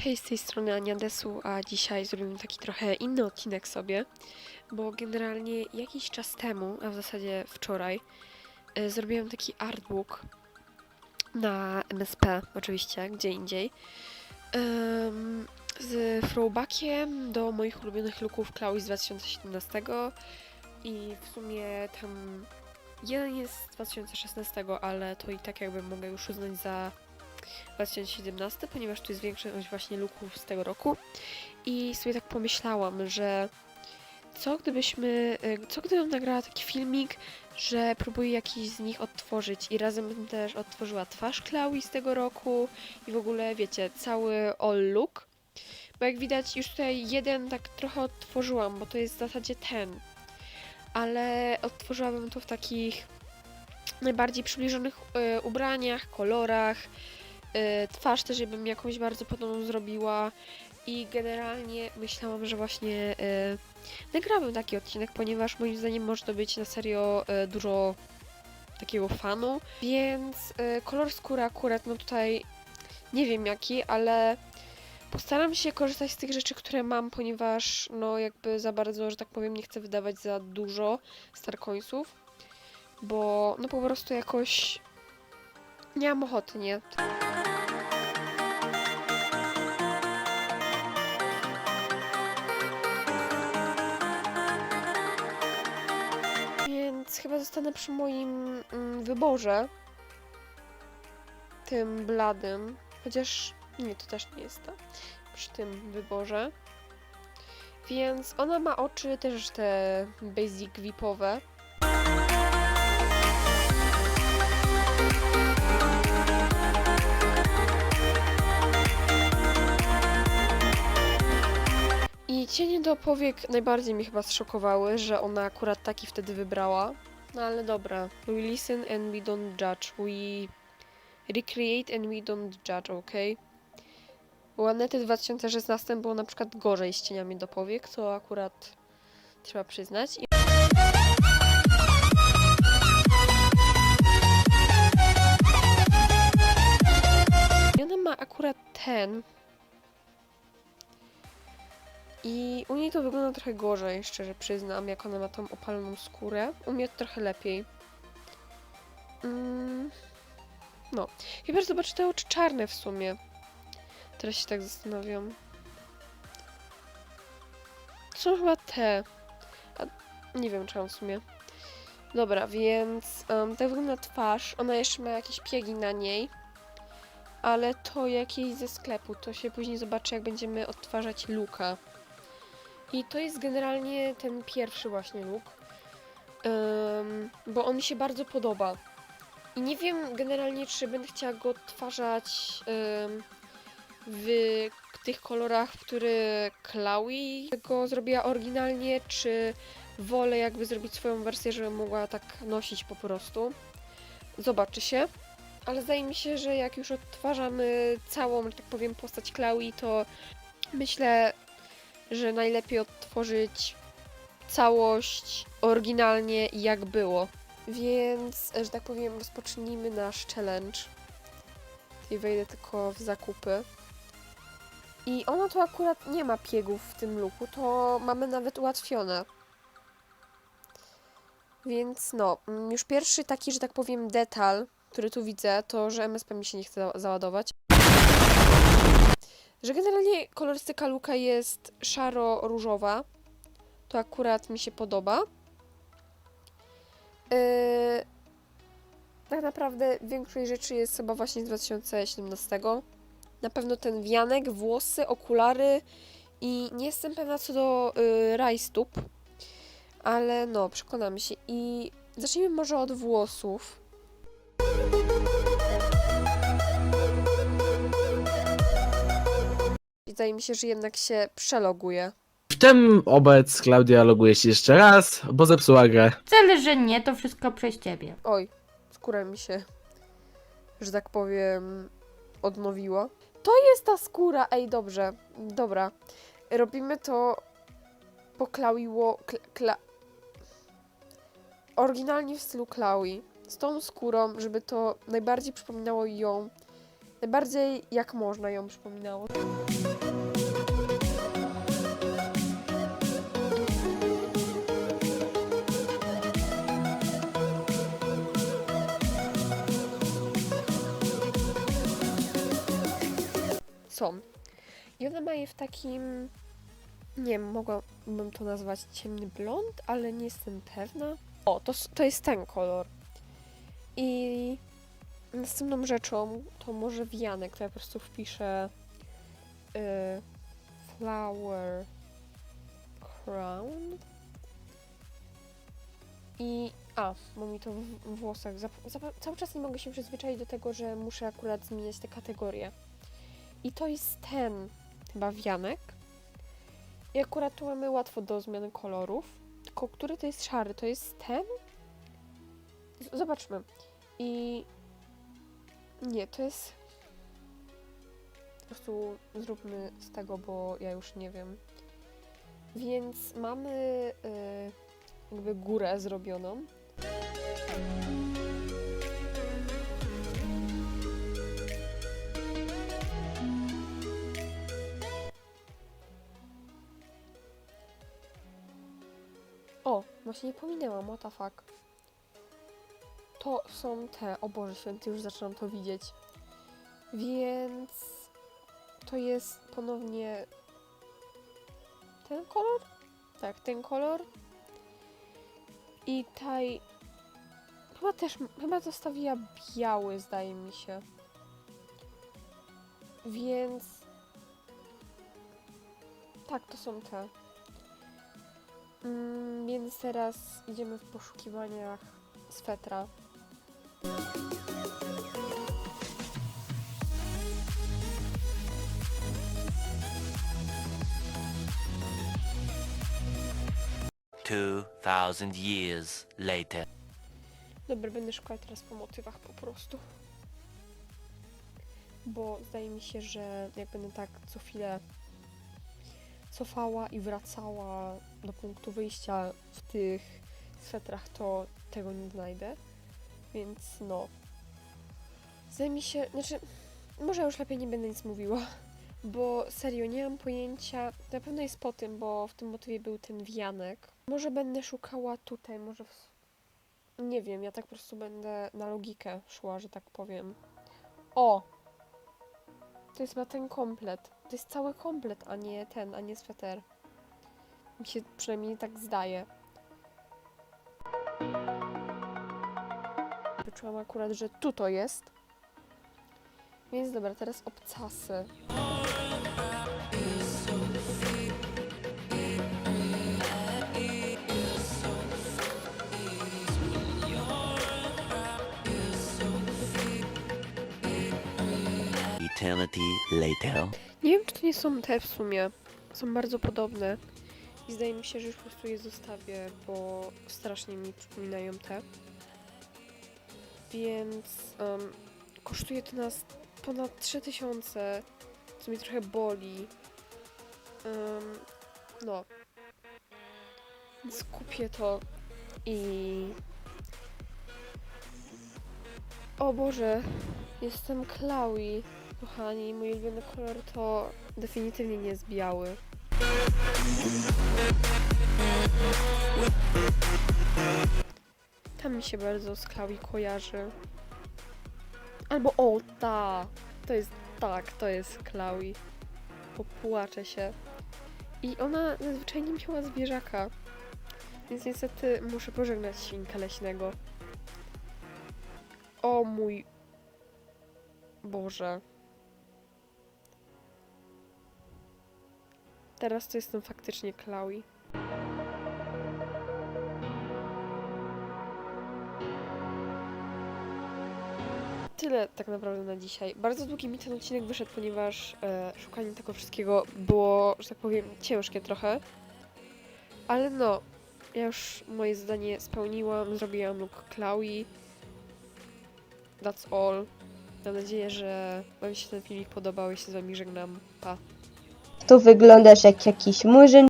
Hej, z tej strony Ania Desu, a dzisiaj zrobimy taki trochę inny odcinek sobie, bo generalnie jakiś czas temu, a w zasadzie wczoraj, e, zrobiłam taki artbook na MSP, oczywiście, gdzie indziej, z throwbackiem do moich ulubionych looków Chloe z 2017 i w sumie tam jeden jest z 2016, ale to i tak jakby mogę już uznać za 2017, ponieważ tu jest większość właśnie looków z tego roku. I sobie tak pomyślałam, że co gdybyśmy, y, co gdybym nagrała taki filmik, że próbuję jakiś z nich odtworzyć i razem bym też odtworzyła twarz Chloe z tego roku i w ogóle wiecie, cały all look. Bo jak widać już tutaj jeden tak trochę odtworzyłam, bo to jest w zasadzie ten. Ale odtworzyłabym to w takich najbardziej przybliżonych y, ubraniach, kolorach, twarz też bym jakąś bardzo podobną zrobiła i generalnie myślałam, że właśnie y, nagrałabym taki odcinek, ponieważ moim zdaniem może to być na serio y, dużo takiego fanu, więc y, kolor skóry akurat no tutaj nie wiem jaki, ale postaram się korzystać z tych rzeczy, które mam, ponieważ no jakby za bardzo, że tak powiem, nie chcę wydawać za dużo Starcoinsów, bo no po prostu jakoś nie mam ochoty, nie? Chyba zostanę przy moim mm, wyborze. Tym bladym. Chociaż nie, to też nie jest to. Przy tym wyborze. Więc ona ma oczy też te basic vipowe. I cienie do powiek najbardziej mnie chyba zszokowały, że ona akurat taki wtedy wybrała. No ale dobra. We listen and we don't judge. We recreate and we don't judge, ok? U Anety w 2016 było na przykład gorzej z cieniami do powiek, to akurat trzeba przyznać. I ma akurat ten, i u niej to wygląda trochę gorzej, szczerze przyznam, jak ona ma tą opaloną skórę. U mnie to trochę lepiej. Mm. No. Chyba, że zobaczę te oczy czarne w sumie. Teraz się tak zastanawiam. Są chyba te. A, nie wiem, czy mam w sumie. Dobra, więc um, tak wygląda twarz. Ona jeszcze ma jakieś piegi na niej. Ale to jakieś ze sklepu. To się później zobaczy, jak będziemy odtwarzać luka. I to jest generalnie ten pierwszy właśnie look, Ym, bo on mi się bardzo podoba. I nie wiem generalnie, czy będę chciała go odtwarzać ym, w tych kolorach, w które Chloe go zrobiła oryginalnie, czy wolę jakby zrobić swoją wersję, żebym mogła tak nosić po prostu. Zobaczy się. Ale zdaje mi się, że jak już odtwarzamy całą, że tak powiem, postać Chloe, to myślę, że najlepiej odtworzyć całość oryginalnie jak było. Więc, że tak powiem, rozpocznijmy nasz challenge. Tutaj wejdę tylko w zakupy. I ona tu akurat nie ma piegów w tym luku, to mamy nawet ułatwione. Więc no, mm, już pierwszy taki, że tak powiem, detal, który tu widzę, to, że MSP mi się nie chce za- załadować kolorystyka luka jest szaro-różowa. To akurat mi się podoba. Yy, tak naprawdę większość rzeczy jest chyba właśnie z 2017. Na pewno ten wianek, włosy, okulary i nie jestem pewna co do yy, rajstop, ale no, przekonamy się. I zacznijmy może od włosów. Wydaje mi się, że jednak się przeloguje. W tym obec Klaudia loguje się jeszcze raz, bo zepsuła grę. Wcale, że nie, to wszystko przez ciebie. Oj, skóra mi się, że tak powiem, odnowiła. To jest ta skóra, ej, dobrze, dobra. Robimy to po Klauiło, kla, kla... Oryginalnie w stylu Klaui. Z tą skórą, żeby to najbardziej przypominało ją, najbardziej jak można ją przypominało. Są. I ona ma je w takim, nie wiem, mogłabym to nazwać ciemny blond, ale nie jestem pewna. O, to, to jest ten kolor. I następną rzeczą to może wianek, to ja po prostu wpiszę y, flower crown. I. A, bo mi to w włosach. Zap- zap- cały czas nie mogę się przyzwyczaić do tego, że muszę akurat zmieniać te kategorie. I to jest ten chyba wianek. I akurat tu mamy łatwo do zmiany kolorów. Tylko który to jest szary? To jest ten? Zobaczmy. I. Nie, to jest. Po prostu zróbmy z tego, bo ja już nie wiem. Więc mamy y, jakby górę zrobioną. Właśnie nie pominęłam, what the fuck. To są te, o Boże Święty, już zaczynam to widzieć. Więc to jest ponownie ten kolor? Tak, ten kolor. I taj... Chyba też, chyba zostawiła biały, zdaje mi się. Więc... Tak, to są te. Mm, więc teraz idziemy w poszukiwaniach swetra. Two thousand years later. Dobra, będę szukać teraz po motywach po prostu. Bo zdaje mi się, że jak będę tak co chwilę cofała i wracała do punktu wyjścia w tych swetrach, to tego nie znajdę. Więc no. Zdaje mi się, znaczy, może już lepiej nie będę nic mówiła, bo serio nie mam pojęcia. Na pewno jest po tym, bo w tym motywie był ten wianek. Może będę szukała tutaj, może w nie wiem, ja tak po prostu będę na logikę szła, że tak powiem. O! To jest chyba ten komplet. To jest cały komplet, a nie ten, a nie sweter. Mi się przynajmniej tak zdaje. Wyczułam akurat, że tu to jest. Więc dobra, teraz obcasy. Eternity later. Nie wiem, czy to nie są te w sumie. Są bardzo podobne. I zdaje mi się, że już po prostu je zostawię, bo strasznie mi przypominają te. Więc um, kosztuje to nas ponad 3000, co mi trochę boli. Um, no. Więc kupię to i... O Boże, jestem Chloe. Kochani, mój ulubiony kolor to definitywnie nie jest biały. Tam mi się bardzo z Chloe kojarzy. Albo o, ta! To jest, tak, to jest Chloe. Popłaczę się. I ona zazwyczaj nie miała zwierzaka. Więc niestety muszę pożegnać świnka leśnego. O mój Boże. Teraz to jestem faktycznie Chloe. Tyle tak naprawdę na dzisiaj. Bardzo długi mi ten odcinek wyszedł, ponieważ e, szukanie tego wszystkiego było, że tak powiem, ciężkie trochę. Ale no, ja już moje zadanie spełniłam, zrobiłam look Chloe. That's all. Mam nadzieję, że Wam się ten filmik podobał i się z Wami żegnam. Pa! Tu wyglądasz jak jakiś murzyn.